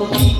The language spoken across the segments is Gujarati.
Thank okay. you.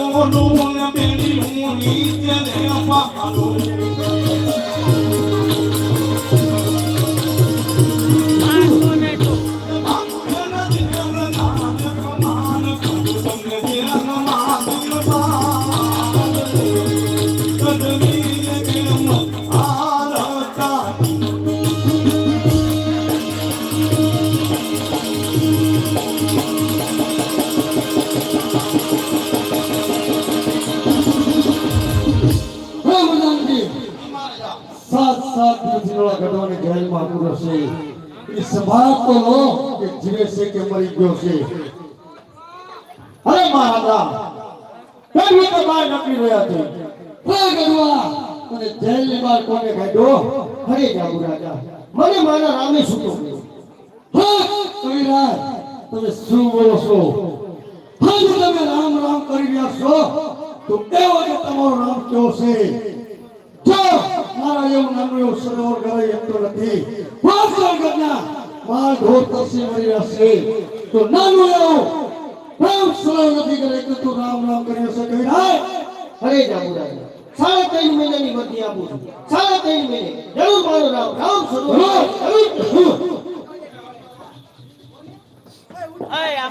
يغدون باليمين يدعى فحلو હરે જાગુ રાજા, મને મારા રામે કર્યો કવિરાજ, તમે શું બોલો છો? તમે રામ રામ કરી રહ્યા છો, તો એવો તમારો રામ કેવો છે? મારા એવું નાનું એવું સરોવર ગવાઈ શકતો નથી. વાસણ ગજના મારા ઢોર તરસી મળી રહ્યા છે તો નાનું એવું પ્રેમ સરોવર નથી કરે કે તું રામ રામ કરી હશે કવિરાજ હરે જાબુ રાજા સાડા ત્રણ મહિનાની વધી આપું છું. સાડા ત્રણ મહિને જરૂર મારો રામ રામ સરોવર અય આ